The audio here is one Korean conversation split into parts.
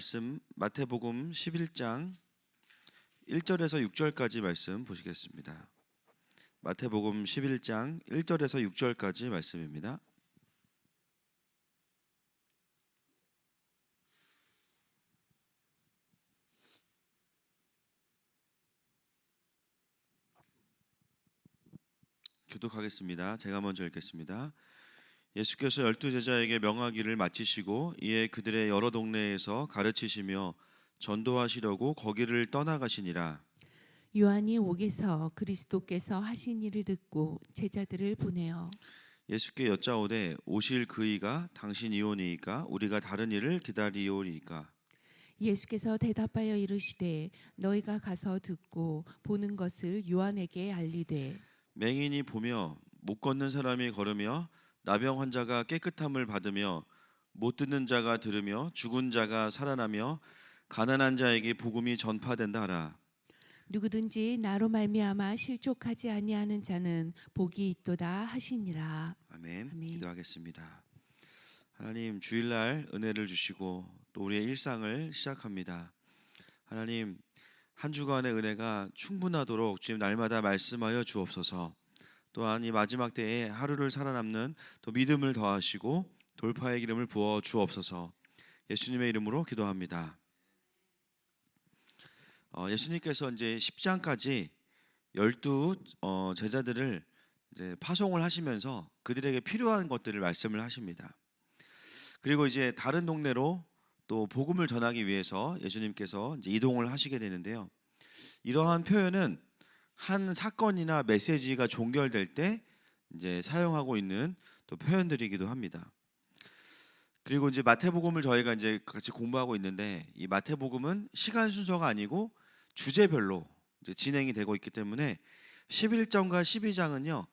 말씀 마태복음 11장 1절에서 6절까지 말씀 보시겠습니다. 마태복음 11장 1절에서 6절까지 말씀입니다. 교독하겠습니다. 제가 먼저 읽겠습니다. 예수께서 열두 제자에게 명하기를 마치시고 이에 그들의 여러 동네에서 가르치시며 전도하시려고 거기를 떠나가시니라. 요한이 옥에서 그리스도께서 하신 일을 듣고 제자들을 보내어 예수께 여짜오되 오실 그이가 당신 이 오니이까 우리가 다른 일을 기다리오리이까 예수께서 대답하여 이르시되 너희가 가서 듣고 보는 것을 요한에게 알리되 맹인이 보며 못 걷는 사람이 걸으며 나병 환자가 깨끗함을 받으며 못 듣는 자가 들으며 죽은 자가 살아나며 가난한 자에게 복음이 전파된다 하라 누구든지 나로 말미암아 실족하지 아니하는 자는 복이 있도다 하시니라 아멘. 아멘. 기도하겠습니다. 하나님 주일날 은혜를 주시고 또 우리의 일상을 시작합니다. 하나님 한 주간의 은혜가 충분하도록 주님 날마다 말씀하여 주옵소서. 또한 이 마지막 때에 하루를 살아남는 또 믿음을 더하시고 돌파의 기름을 부어 주옵소서. 예수님의 이름으로 기도합니다. 어, 예수님께서 이제 10장까지 열두 어, 제자들을 이제 파송을 하시면서 그들에게 필요한 것들을 말씀을 하십니다. 그리고 이제 다른 동네로 또 복음을 전하기 위해서 예수님께서 이제 이동을 하시게 되는데요. 이러한 표현은 한 사건이나 메시지가 종결될 때 이제 사용하고 있는 또 표현들이기도 합니다. 그리고 이제 마태복음을 저희가 이제 같이 공부하고 있는데 이 마태복음은 시간 순서가 아니고 주제별로 진행이 되고 있기 때문에 11장과 12장은요.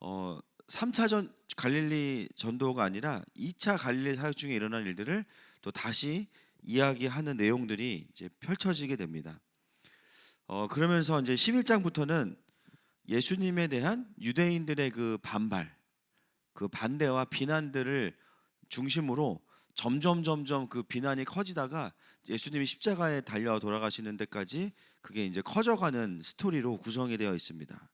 어 3차 전 갈릴리 전도가 아니라 2차 갈릴리 사역 중에 일어난 일들을 또 다시 이야기하는 내용들이 이제 펼쳐지게 됩니다. 어 그러면서 이제 11장부터는 예수님에 대한 유대인들의 그 반발, 그 반대와 비난들을 중심으로 점점 점점 그 비난이 커지다가 예수님이 십자가에 달려 돌아가시는 데까지 그게 이제 커져가는 스토리로 구성이 되어 있습니다.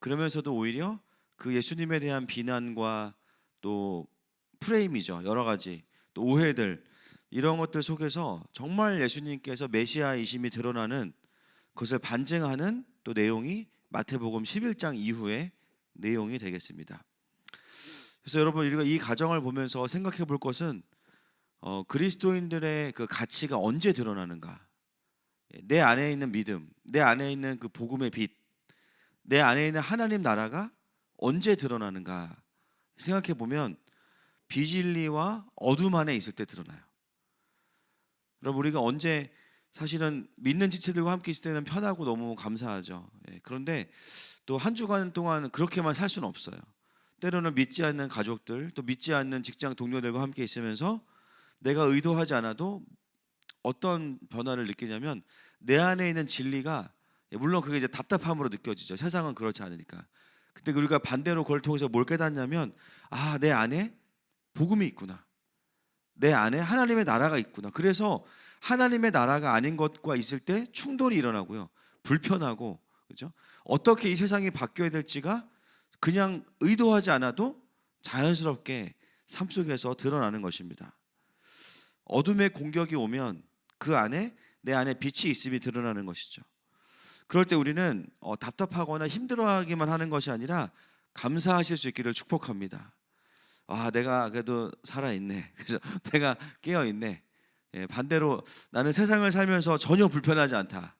그러면서도 오히려 그 예수님에 대한 비난과 또 프레임이죠 여러 가지 또 오해들 이런 것들 속에서 정말 예수님께서 메시아이심이 드러나는 그것을 반증하는 또 내용이 마태복음 11장 이후의 내용이 되겠습니다. 그래서 여러분 우리가 이 가정을 보면서 생각해 볼 것은 어, 그리스도인들의 그 가치가 언제 드러나는가? 예, 내 안에 있는 믿음, 내 안에 있는 그 복음의 빛, 내 안에 있는 하나님 나라가 언제 드러나는가? 생각해 보면 비진리와 어둠 안에 있을 때 드러나요. 여러분 우리가 언제 사실은 믿는 지체들과 함께 있을 때는 편하고 너무 감사하죠. 예, 그런데 또 한 주간 동안 그렇게만 살 수는 없어요. 때로는 믿지 않는 가족들, 또 믿지 않는 직장 동료들과 함께 있으면서 내가 의도하지 않아도 어떤 변화를 느끼냐면 내 안에 있는 진리가 예, 물론 그게 이제 답답함으로 느껴지죠. 세상은 그렇지 않으니까. 근데 우리가 반대로 그걸 통해서 뭘 깨닫냐면 아, 내 안에 복음이 있구나. 내 안에 하나님의 나라가 있구나. 그래서 하나님의 나라가 아닌 것과 있을 때 충돌이 일어나고요. 불편하고 그죠? 어떻게 이 세상이 바뀌어야 될지가 그냥 의도하지 않아도 자연스럽게 삶 속에서 드러나는 것입니다. 어둠의 공격이 오면 그 안에 내 안에 빛이 있음이 드러나는 것이죠. 그럴 때 우리는 어, 답답하거나 힘들어하기만 하는 것이 아니라 감사하실 수 있기를 축복합니다. 아, 내가 그래도 살아 있네. 그죠? 내가 깨어 있네. 예, 반대로 나는 세상을 살면서 전혀 불편하지 않다.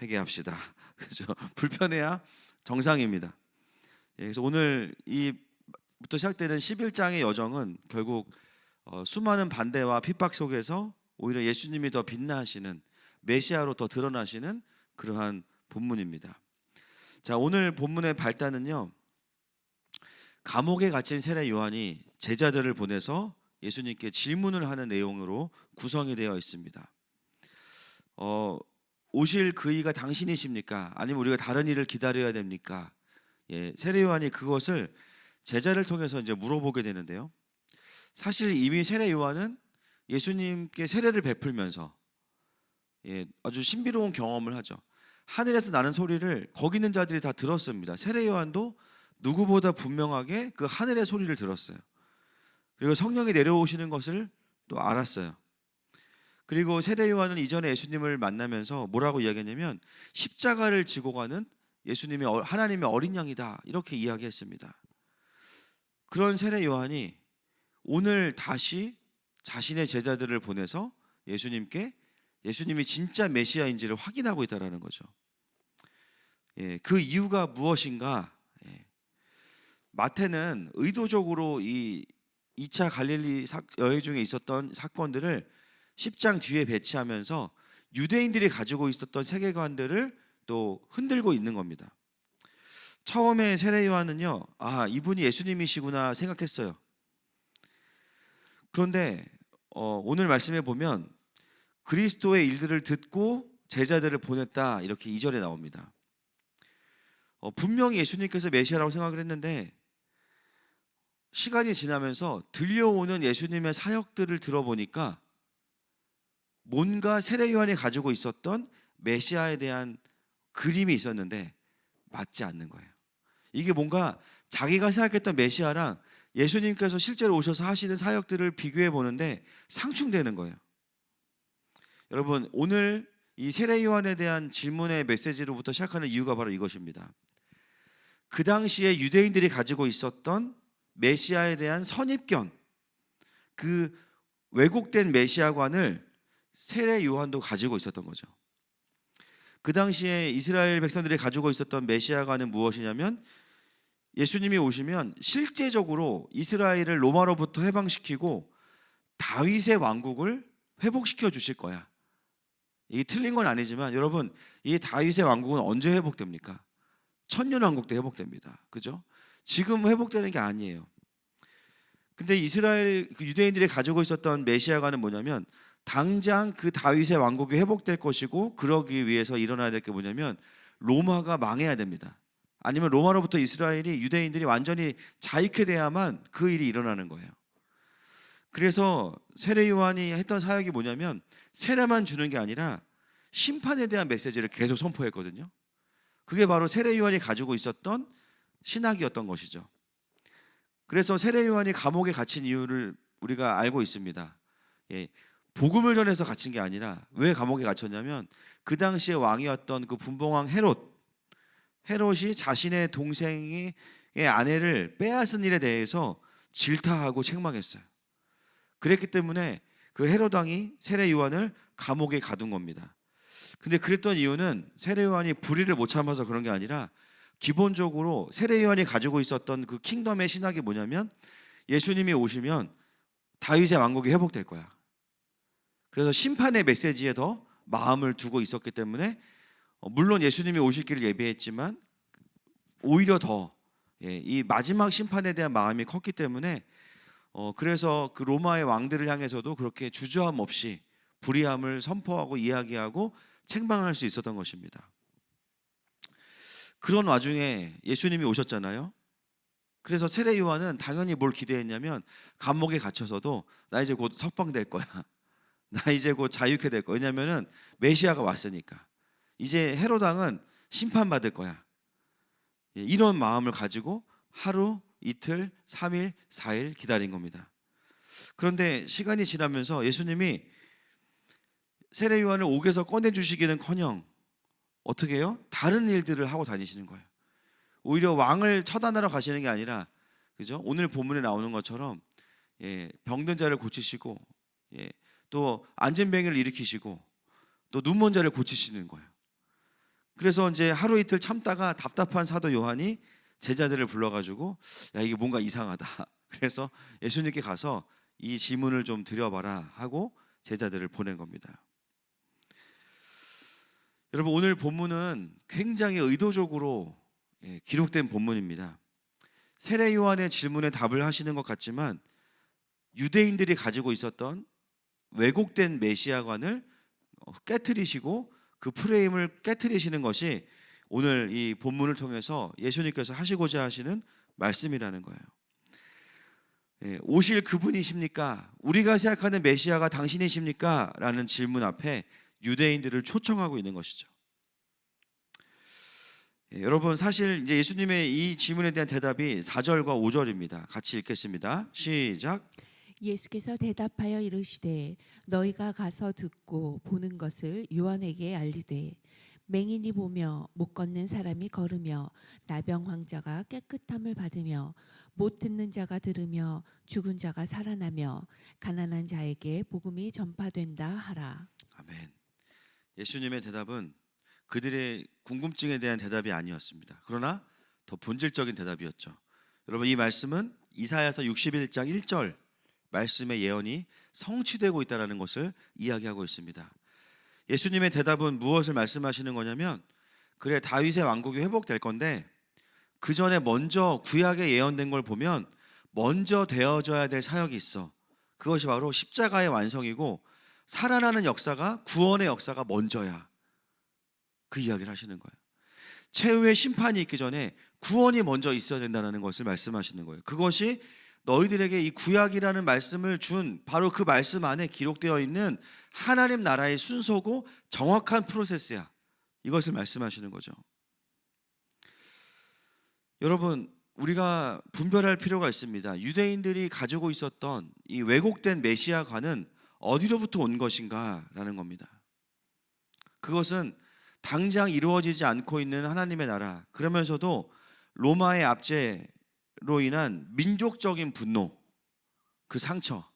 회개합시다. 그죠? 불편해야 정상입니다. 예, 그래서 오늘 이부터 시작되는 11장의 여정은 결국 어, 수많은 반대와 핍박 속에서 오히려 예수님이 더 빛나시는 메시아로 더 드러나시는 그러한 본문입니다. 자, 오늘 본문의 발단은요. 감옥에 갇힌 세례 요한이 제자들을 보내서 예수님께 질문을 하는 내용으로 구성이 되어 있습니다. 어, 오실 그이가 당신이십니까? 아니면 우리가 다른 일을 기다려야 됩니까? 예, 세례 요한이 그것을 제자를 통해서 이제 물어보게 되는데요. 사실 이미 세례 요한은 예수님께 세례를 베풀면서 예, 아주 신비로운 경험을 하죠. 하늘에서 나는 소리를 거기 있는 자들이 다 들었습니다. 세례 요한도 누구보다 분명하게 그 하늘의 소리를 들었어요. 그리고 성령이 내려오시는 것을 또 알았어요. 그리고 세례 요한은 이전에 예수님을 만나면서 뭐라고 이야기했냐면 십자가를 지고 가는 예수님의 어- 하나님의 어린 양이다 이렇게 이야기했습니다. 그런 세례 요한이 오늘 다시 자신의 제자들을 보내서 예수님께 예수님이 진짜 메시아인지를 확인하고 있다라는 거죠. 예, 그 이유가 무엇인가? 예. 마태는 의도적으로 이 2차 갈릴리 사- 여행 중에 있었던 사건들을 10장 뒤에 배치하면서 유대인들이 가지고 있었던 세계관들을 또 흔들고 있는 겁니다. 처음에 세례 요한은요, 아 이분이 예수님이시구나 생각했어요. 그런데 어, 오늘 말씀에 보면 그리스도의 일들을 듣고 제자들을 보냈다 이렇게 2절에 나옵니다. 어, 분명히 예수님께서 메시아라고 생각을 했는데 시간이 지나면서 들려오는 예수님의 사역들을 들어보니까 뭔가 세례 요한이 가지고 있었던 메시아에 대한 그림이 있었는데 맞지 않는 거예요. 이게 뭔가 자기가 생각했던 메시아랑 예수님께서 실제로 오셔서 하시는 사역들을 비교해 보는데 상충되는 거예요. 여러분 오늘 이 세례 요한에 대한 질문의 메시지로부터 시작하는 이유가 바로 이것입니다. 그 당시에 유대인들이 가지고 있었던 메시아에 대한 선입견, 그 왜곡된 메시아관을 세례 요한도 가지고 있었던 거죠. 그 당시에 이스라엘 백성들이 가지고 있었던 메시아관은 무엇이냐면 예수님이 오시면 실제적으로 이스라엘을 로마로부터 해방시키고 다윗의 왕국을 회복시켜 주실 거야. 이게 틀린 건 아니지만 여러분 이 다윗의 왕국은 언제 회복됩니까? 천년 왕국 때 회복됩니다. 그죠? 지금 회복되는 게 아니에요. 근데 이스라엘 그 유대인들이 가지고 있었던 메시아가는 뭐냐면 당장 그 다윗의 왕국이 회복될 것이고 그러기 위해서 일어나야 될 게 뭐냐면 로마가 망해야 됩니다. 아니면 로마로부터 이스라엘이 유대인들이 완전히 자유케 돼야만 그 일이 일어나는 거예요. 그래서 세례 요한이 했던 사역이 뭐냐면 세례만 주는 게 아니라 심판에 대한 메시지를 계속 선포했거든요. 그게 바로 세례 요한이 가지고 있었던 신학이었던 것이죠. 그래서 세례 요한이 감옥에 갇힌 이유를 우리가 알고 있습니다. 예, 복음을 전해서 갇힌 게 아니라 왜 감옥에 갇혔냐면 그 당시에 왕이었던 그 분봉왕 헤롯 헤롯이 자신의 동생의 아내를 빼앗은 일에 대해서 질타하고 책망했어요. 그랬기 때문에 그 헤롯 왕이 세례 요한을 감옥에 가둔 겁니다. 근데 그랬던 이유는 세례 요한이 불의를 못 참아서 그런 게 아니라 기본적으로 세례 요한이 가지고 있었던 그 킹덤의 신학이 뭐냐면 예수님이 오시면 다윗의 왕국이 회복될 거야. 그래서 심판의 메시지에 더 마음을 두고 있었기 때문에 어, 물론 예수님이 오실 길을 예비했지만 오히려 더 이 마지막 심판에 대한 마음이 컸기 때문에 어, 그래서 그 로마의 왕들을 향해서도 그렇게 주저함 없이 불의함을 선포하고 이야기하고 책망할 수 있었던 것입니다. 그런 와중에 예수님이 오셨잖아요. 그래서 세례 요한은 당연히 뭘 기대했냐면 감옥에 갇혀서도 나 이제 곧 석방될 거야. 나 이제 곧 자유케 될 거야. 왜냐면은 메시아가 왔으니까. 이제 헤롯 왕은 심판받을 거야. 예, 이런 마음을 가지고 하루, 이틀, 3일, 4일 기다린 겁니다. 그런데 시간이 지나면서 예수님이 세례 요한을 옥에서 꺼내 주시기는커녕 어떻게 해요? 다른 일들을 하고 다니시는 거예요. 오히려 왕을 처단하러 가시는 게 아니라 그죠? 오늘 본문에 나오는 것처럼 예, 병든 자를 고치시고 예, 또 안전병을 일으키시고 또 눈먼 자를 고치시는 거예요. 그래서 이제 하루 이틀 참다가 답답한 사도 요한이 제자들을 불러가지고 야 이게 뭔가 이상하다. 그래서 예수님께 가서 이 지문을 좀 드려봐라 하고 제자들을 보낸 겁니다. 여러분 오늘 본문은 굉장히 의도적으로 예, 기록된 본문입니다. 세례 요한의 질문에 답을 하시는 것 같지만 유대인들이 가지고 있었던 왜곡된 메시아관을 어, 깨뜨리시고 그 프레임을 깨뜨리시는 것이 오늘 이 본문을 통해서 예수님께서 하시고자 하시는 말씀이라는 거예요. 예, 오실 그분이십니까? 우리가 생각하는 메시아가 당신이십니까? 라는 질문 앞에 유대인들을 초청하고 있는 것이죠. 예, 여러분 사실 이제 예수님의 이 질문에 대한 대답이 4절과 5절입니다. 같이 읽겠습니다. 시작. 예수께서 대답하여 이르시되 너희가 가서 듣고 보는 것을 요한에게 알리되 맹인이 보며 못 걷는 사람이 걸으며 나병 환자가 깨끗함을 받으며 못 듣는 자가 들으며 죽은 자가 살아나며 가난한 자에게 복음이 전파된다 하라. 아멘. 예수님의 대답은 그들의 궁금증에 대한 대답이 아니었습니다. 그러나 더 본질적인 대답이었죠. 여러분 이 말씀은 이사야서 61장 1절 말씀의 예언이 성취되고 있다라는 것을 이야기하고 있습니다. 예수님의 대답은 무엇을 말씀하시는 거냐면 그래 다윗의 왕국이 회복될 건데 그 전에 먼저 구약에 예언된 걸 보면 먼저 되어져야 될 사역이 있어. 그것이 바로 십자가의 완성이고 살아나는 역사가 구원의 역사가 먼저야. 그 이야기를 하시는 거예요. 최후의 심판이 있기 전에 구원이 먼저 있어야 된다는 것을 말씀하시는 거예요. 그것이 너희들에게 이 구약이라는 말씀을 준 바로 그 말씀 안에 기록되어 있는 하나님 나라의 순서고 정확한 프로세스야. 이것을 말씀하시는 거죠. 여러분, 우리가 분별할 필요가 있습니다. 유대인들이 가지고 있었던 이 왜곡된 메시아관은 어디로부터 온 것인가라는 겁니다. 그것은 당장 이루어지지 않고 있는 하나님의 나라. 그러면서도 로마의 압제로 인한 민족적인 분노, 그 상처,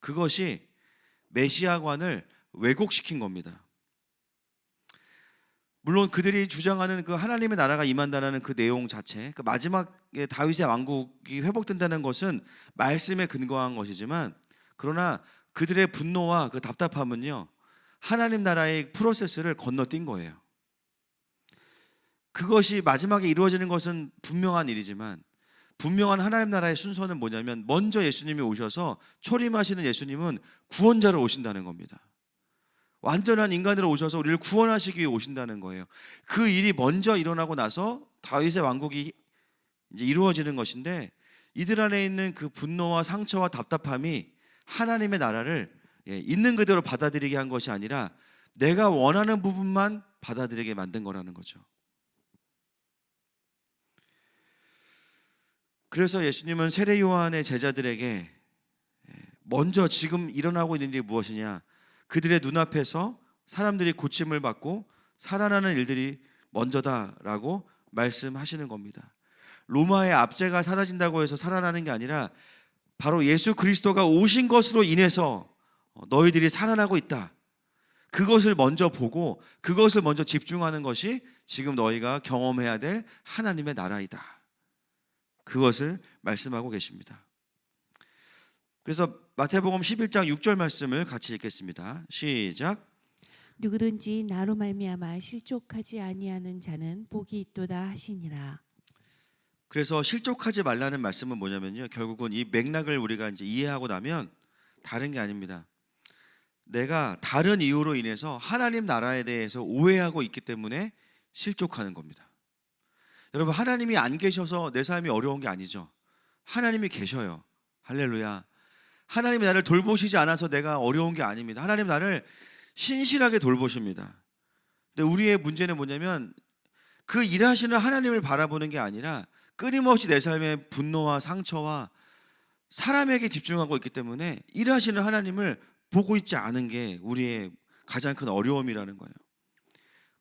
그것이 메시아관을 왜곡시킨 겁니다. 물론 그들이 주장하는 그 하나님의 나라가 임한다는 그 내용 자체, 그 마지막에 다윗의 왕국이 회복된다는 것은 말씀에 근거한 것이지만, 그러나 그들의 분노와 그 답답함은요, 하나님 나라의 프로세스를 건너뛴 거예요. 그것이 마지막에 이루어지는 것은 분명한 일이지만, 분명한 하나님 나라의 순서는 뭐냐면, 먼저 예수님이 오셔서 초림하시는 예수님은 구원자로 오신다는 겁니다. 완전한 인간으로 오셔서 우리를 구원하시기 위해 오신다는 거예요. 그 일이 먼저 일어나고 나서 다윗의 왕국이 이제 이루어지는 것인데 이들 안에 있는 그 분노와 상처와 답답함이 하나님의 나라를 예, 있는 그대로 받아들이게 한 것이 아니라 내가 원하는 부분만 받아들이게 만든 거라는 거죠. 그래서 예수님은 세례 요한의 제자들에게 예, 먼저 지금 일어나고 있는 일이 무엇이냐? 그들의 눈앞에서 사람들이 고침을 받고 살아나는 일들이 먼저다라고 말씀하시는 겁니다. 로마의 압제가 사라진다고 해서 살아나는 게 아니라 바로 예수 그리스도가 오신 것으로 인해서 너희들이 살아나고 있다. 그것을 먼저 보고 그것을 먼저 집중하는 것이 지금 너희가 경험해야 될 하나님의 나라이다. 그것을 말씀하고 계십니다. 그래서 마태복음 11장 6절 말씀을 같이 읽겠습니다. 시작. 누구든지 나로 말미암아 실족하지 아니하는 자는 복이 있도다 하시니라. 그래서 실족하지 말라는 말씀은 뭐냐면요. 결국은 이 맥락을 우리가 이제 이해하고 나면 다른 게 아닙니다. 내가 다른 이유로 인해서 하나님 나라에 대해서 오해하고 있기 때문에 실족하는 겁니다. 여러분 하나님이 안 계셔서 내 삶이 어려운 게 아니죠. 하나님이 계셔요. 할렐루야. 하나님이 나를 돌보시지 않아서 내가 어려운 게 아닙니다. 하나님 나를 신실하게 돌보십니다. 근데 우리의 문제는 뭐냐면 그 일하시는 하나님을 바라보는 게 아니라 끊임없이 내 삶의 분노와 상처와 사람에게 집중하고 있기 때문에 일하시는 하나님을 보고 있지 않은 게 우리의 가장 큰 어려움이라는 거예요.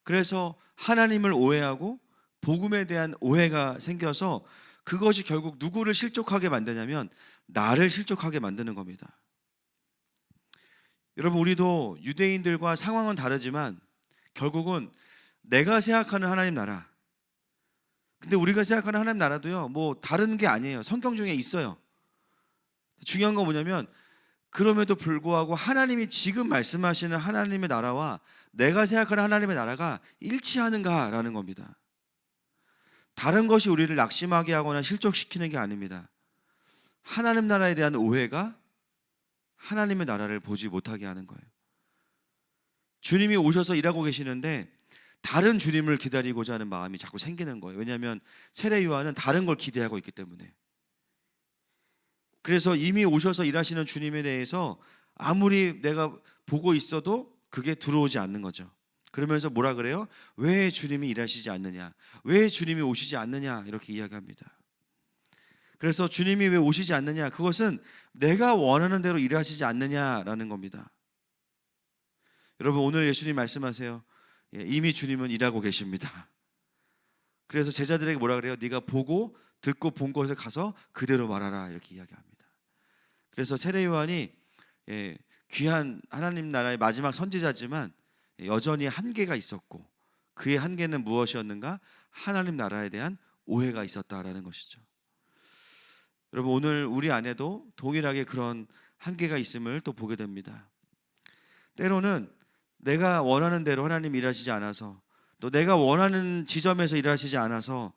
그래서 하나님을 오해하고 복음에 대한 오해가 생겨서 그것이 결국 누구를 실족하게 만드냐면 나를 실족하게 만드는 겁니다. 여러분 우리도 유대인들과 상황은 다르지만 결국은 내가 생각하는 하나님 나라 근데 우리가 생각하는 하나님 나라도요 뭐 다른 게 아니에요. 성경 중에 있어요. 중요한 건 뭐냐면 그럼에도 불구하고 하나님이 지금 말씀하시는 하나님의 나라와 내가 생각하는 하나님의 나라가 일치하는가라는 겁니다. 다른 것이 우리를 낙심하게 하거나 실족시키는 게 아닙니다. 하나님 나라에 대한 오해가 하나님의 나라를 보지 못하게 하는 거예요. 주님이 오셔서 일하고 계시는데 다른 주님을 기다리고자 하는 마음이 자꾸 생기는 거예요. 왜냐하면 세례 요한은 다른 걸 기대하고 있기 때문에. 그래서 이미 오셔서 일하시는 주님에 대해서 아무리 내가 보고 있어도 그게 들어오지 않는 거죠. 그러면서 뭐라 그래요? 왜 주님이 일하시지 않느냐? 왜 주님이 오시지 않느냐? 이렇게 이야기합니다. 그래서 주님이 왜 오시지 않느냐? 그것은 내가 원하는 대로 일하시지 않느냐라는 겁니다. 여러분 오늘 예수님 말씀하세요. 예, 이미 주님은 일하고 계십니다. 그래서 제자들에게 뭐라 그래요? 네가 보고 듣고 본 것을 가서 그대로 말하라 이렇게 이야기합니다. 그래서 세례 요한이 예, 귀한 하나님 나라의 마지막 선지자지만 여전히 한계가 있었고 그의 한계는 무엇이었는가? 하나님 나라에 대한 오해가 있었다라는 것이죠. 여러분 오늘 우리 안에도 동일하게 그런 한계가 있음을 또 보게 됩니다. 때로는 내가 원하는 대로 하나님 일하시지 않아서 또 내가 원하는 지점에서 일하시지 않아서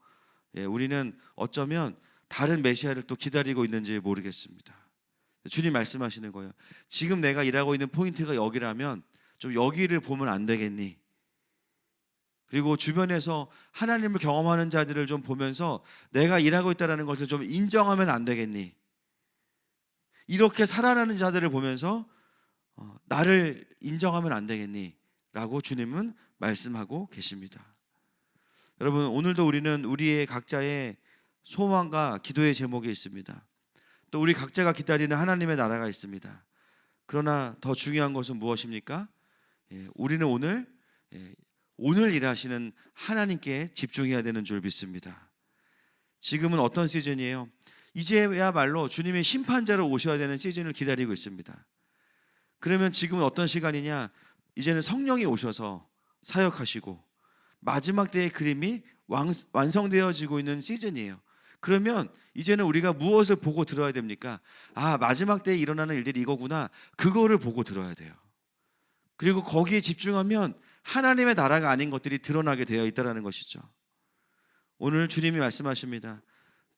예, 우리는 어쩌면 다른 메시아를 또 기다리고 있는지 모르겠습니다. 주님 말씀하시는 거예요. 지금 내가 일하고 있는 포인트가 여기라면 좀 여기를 보면 안 되겠니? 그리고 주변에서 하나님을 경험하는 자들을 좀 보면서 내가 일하고 있다는 것을 좀 인정하면 안 되겠니? 이렇게 살아나는 자들을 보면서 어, 나를 인정하면 안 되겠니? 라고 주님은 말씀하고 계십니다. 여러분 오늘도 우리는 우리의 각자의 소망과 기도의 제목이 있습니다. 또 우리 각자가 기다리는 하나님의 나라가 있습니다. 그러나 더 중요한 것은 무엇입니까? 예, 우리는 오늘 예, 오늘 일하시는 하나님께 집중해야 되는 줄 믿습니다. 지금은 어떤 시즌이에요? 이제야말로 주님의 심판자로 오셔야 되는 시즌을 기다리고 있습니다. 그러면 지금은 어떤 시간이냐? 이제는 성령이 오셔서 사역하시고 마지막 때의 그림이 왕, 완성되어지고 있는 시즌이에요. 그러면 이제는 우리가 무엇을 보고 들어야 됩니까? 아, 마지막 때에 일어나는 일들이 이거구나. 그거를 보고 들어야 돼요. 그리고 거기에 집중하면 하나님의 나라가 아닌 것들이 드러나게 되어 있다라는 것이죠. 오늘 주님이 말씀하십니다.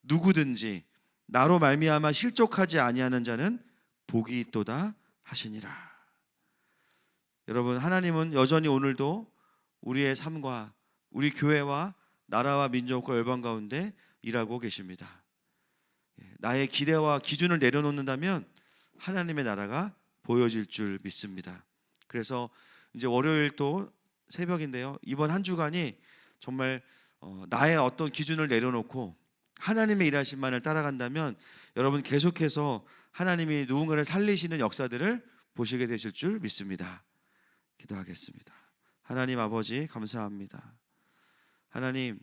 누구든지 나로 말미암아 실족하지 아니하는 자는 복이 있도다 하시니라. 여러분 하나님은 여전히 오늘도 우리의 삶과 우리 교회와 나라와 민족과 열방 가운데 일하고 계십니다. 예, 나의 기대와 기준을 내려놓는다면 하나님의 나라가 보여질 줄 믿습니다. 그래서 이제 월요일 또 새벽인데요. 이번 한 주간이 정말 어, 나의 어떤 기준을 내려놓고 하나님의 일하심만을 따라간다면 여러분 계속해서 하나님이 누군가를 살리시는 역사들을 보시게 되실 줄 믿습니다. 기도하겠습니다. 하나님 아버지 감사합니다. 하나님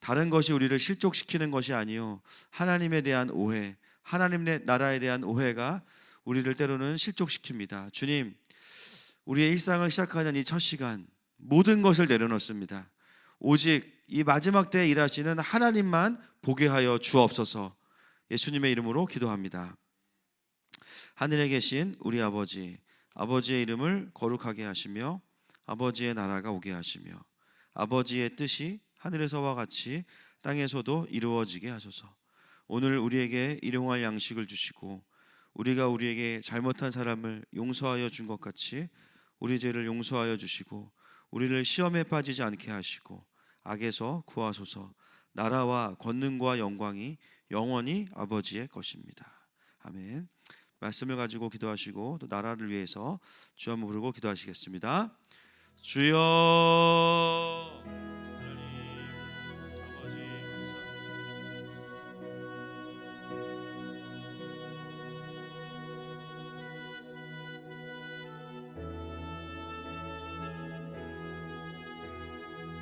다른 것이 우리를 실족시키는 것이 아니요 하나님에 대한 오해, 하나님의 나라에 대한 오해가 우리를 때로는 실족시킵니다. 주님, 우리의 일상을 시작하는 이 첫 시간 모든 것을 내려놓습니다. 오직 이 마지막 때에 일하시는 하나님만 보게 하여 주옵소서. 예수님의 이름으로 기도합니다. 하늘에 계신 우리 아버지, 아버지의 이름을 거룩하게 하시며 아버지의 나라가 오게 하시며 아버지의 뜻이 하늘에서와 같이 땅에서도 이루어지게 하소서. 오늘 우리에게 일용할 양식을 주시고 우리가 우리에게 잘못한 사람을 용서하여 준 것 같이 우리 죄를 용서하여 주시고 우리를 시험에 빠지지 않게 하시고 악에서 구하소서. 나라와 권능과 영광이 영원히 아버지의 것입니다. 아멘. 말씀을 가지고 기도하시고 또 나라를 위해서 주 한번 부르고 기도하시겠습니다. 주여